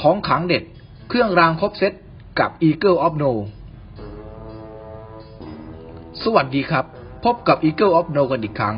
ของขังเด็ด เครื่องรางครบเซตกับ Eagle of No สวัสดีครับ พบกับ Eagle of No กันอีกครั้ง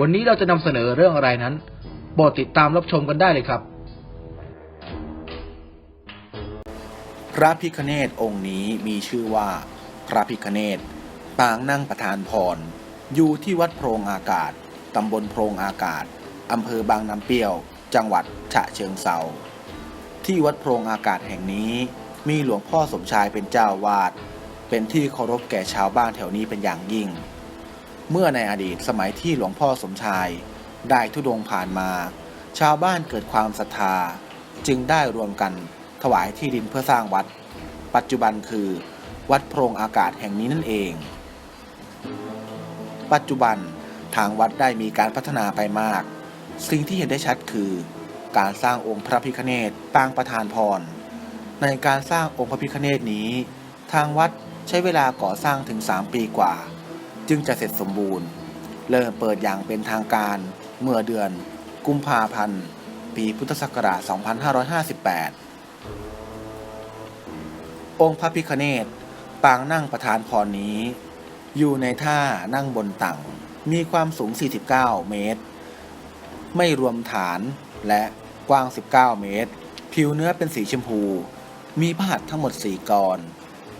วันนี้เราจะนำเสนอเรื่องอะไรนั้นโปรดติดตามรับชมกันได้เลยครับ พระพิคเนตองค์นี้มีชื่อว่า พระพิคเนตปางนั่งประธานพร อยู่ที่วัดโพรงอากาศ ตำบลโพรงอากาศ อำเภอบางน้ำเปรี้ยว จังหวัดฉะเชิงเซา ที่วัดโพรงอากาศแห่งนี้ มีหลวงพ่อสมชายเป็นเจ้าวาด เป็นที่เคารพแก่ชาวบ้านแถวนี้เป็นอย่างยิ่ง เมื่อในอดีตสมัยที่หลวงพ่อสมชาย ได้ทุดงผ่านมา ชาวบ้านเกิดความศรัทธา จึงได้รวมกันถวายที่ดินเพื่อสร้างวัด ปัจจุบันคือ วัดโพรงอากาศแห่งนี้นั่นเอง ปัจจุบันทางวัดได้มีการพัฒนาไปมาก สิ่งที่เห็นได้ชัดคือ การสร้างองค์พระพิฆเนศปางประธานพร ในการสร้างองค์พระพิฆเนศนี้ ทางวัดใช้เวลาก่อสร้างถึง 3 ปีกว่า จึงจะเสร็จสมบูรณ์ เริ่มเปิดอย่างเป็นทางการเมื่อเดือน กุมภาพันธ์ ปีพุทธศักราช 2558 องค์พระพิฆเนศปางนั่งประธานพรนี้ อยู่ในท่านั่งบนตังมีความสูง 49 เมตร ไม่รวมฐานและ กว้าง 19 เมตร ผิวเนื้อเป็นสีชมพู มีพระหัตถ์ทั้งหมด 4กร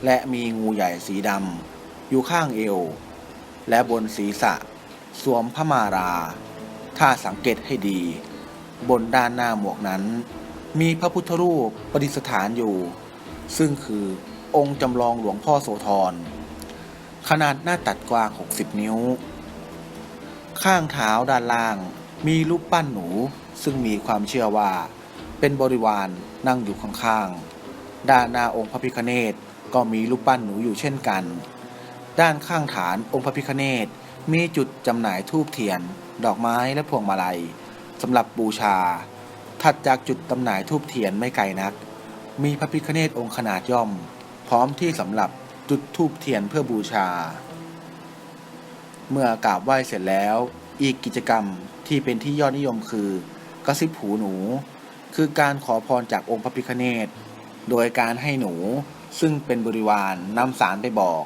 และมีงูใหญ่สีดำอยู่ข้างเอว และบนศีรษะ สวมพระมารา ถ้าสังเกตให้ดี บนด้านหน้าหมวกนั้น มีพระพุทธรูปประดิษฐานอยู่ ซึ่งคือองค์จำลองหลวงพ่อโสธร ขนาดหน้าตัดกว้าง 60 นิ้ว ข้างเท้าด้านล่าง มีรูปปั้นหนูซึ่งมีความเชื่อว่า เป็นบริวารนั่งอยู่ข้างๆ ด้านหน้าองค์พระพิฆเนศก็มีรูปปั้นหนูอยู่เช่นกัน ด้านข้างฐานองค์พระพิฆเนศมีจุดจำหน่ายทูบเทียน ดอกไม้และพวงมาลัยสำหรับบูชา ถัดจากจุดจำหน่ายทูบเทียนไม่ไกลนัก มีพระพิฆเนศองค์ขนาดย่อม พร้อมที่สำหรับจุดทูบเทียนเพื่อบูชา เมื่อกราบไหว้เสร็จแล้ว อีกกิจกรรมที่เป็นที่ยอดนิยมคือกระซิบหูหนู คือการขอพรจากองค์พระพิฆเนศโดยการให้หนูซึ่งเป็นบริวารนำสารไปบอก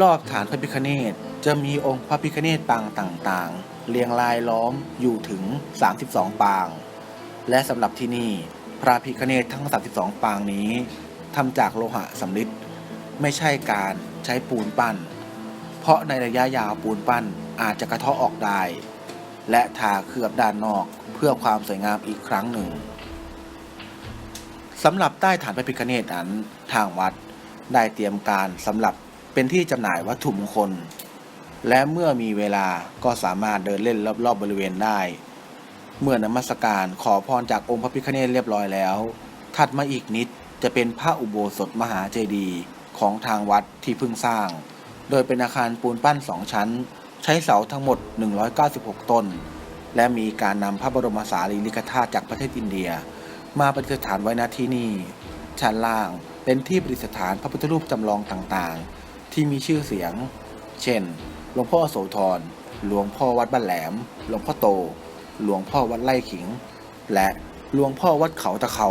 รอบฐานพระพิฆเนศจะมีองค์พระพิฆเนศปางต่างๆ เรียงรายล้อมอยู่ถึง 32 ปาง และสำหรับที่นี่พระพิฆเนศทั้ง 32 ปางนี้ทำจากโลหะสำริดไม่ใช่การใช้ปูนปั้น เพราะในระยะยาวปูนปั้น อาจจะกระเทาะออกได้ และทาเคลือบด้านนอกเพื่อความสวยงามอีกครั้งหนึ่งสำหรับใต้ฐานพระพิฆเนศนั้นทางวัดได้เตรียมการสำหรับเป็นที่จำหน่ายวัตถุมงคล และเมื่อมีเวลาก็สามารถเดินเล่นรอบๆบริเวณได้ เมื่อนมัสการขอพรจากองค์พระพิฆเนศเรียบร้อยแล้ว ถัดมาอีกนิดจะเป็นพระอุโบสถมหาเจดีย์ของทางวัดที่เพิ่งสร้าง โดยเป็นอาคารปูนปั้นสองชั้น ใช้เสาทั้งหมด 196 ต้น และมีการนำพระบรมสารีริกธาตุจากประเทศอินเดีย มาประดิษฐานไว้ณที่นี่ ชั้นล่างเป็นที่ประดิษฐานพระพุทธรูปจำลองต่างๆ ที่มีชื่อเสียง เช่น หลวงพ่อโสธร หลวงพ่อวัดบ้านแหลม หลวงพ่อโต หลวงพ่อวัดไร่ขิง และหลวงพ่อวัดเขาตะเขา